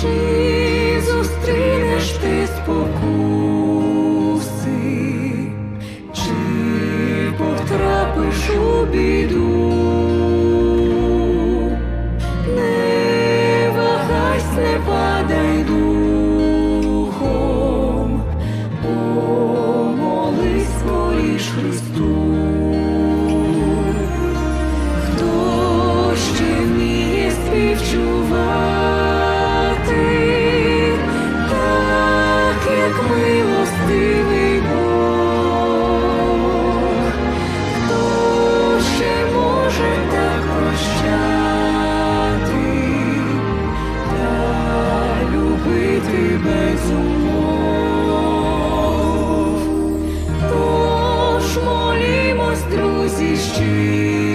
Чи зустрінеш ти спокуси, чи потрапиш у біду, не вагайсь, не падай духом, помолись скоріш Христу. Хто ще вміє співчувати? жити без тож молімось, друзі, щиро.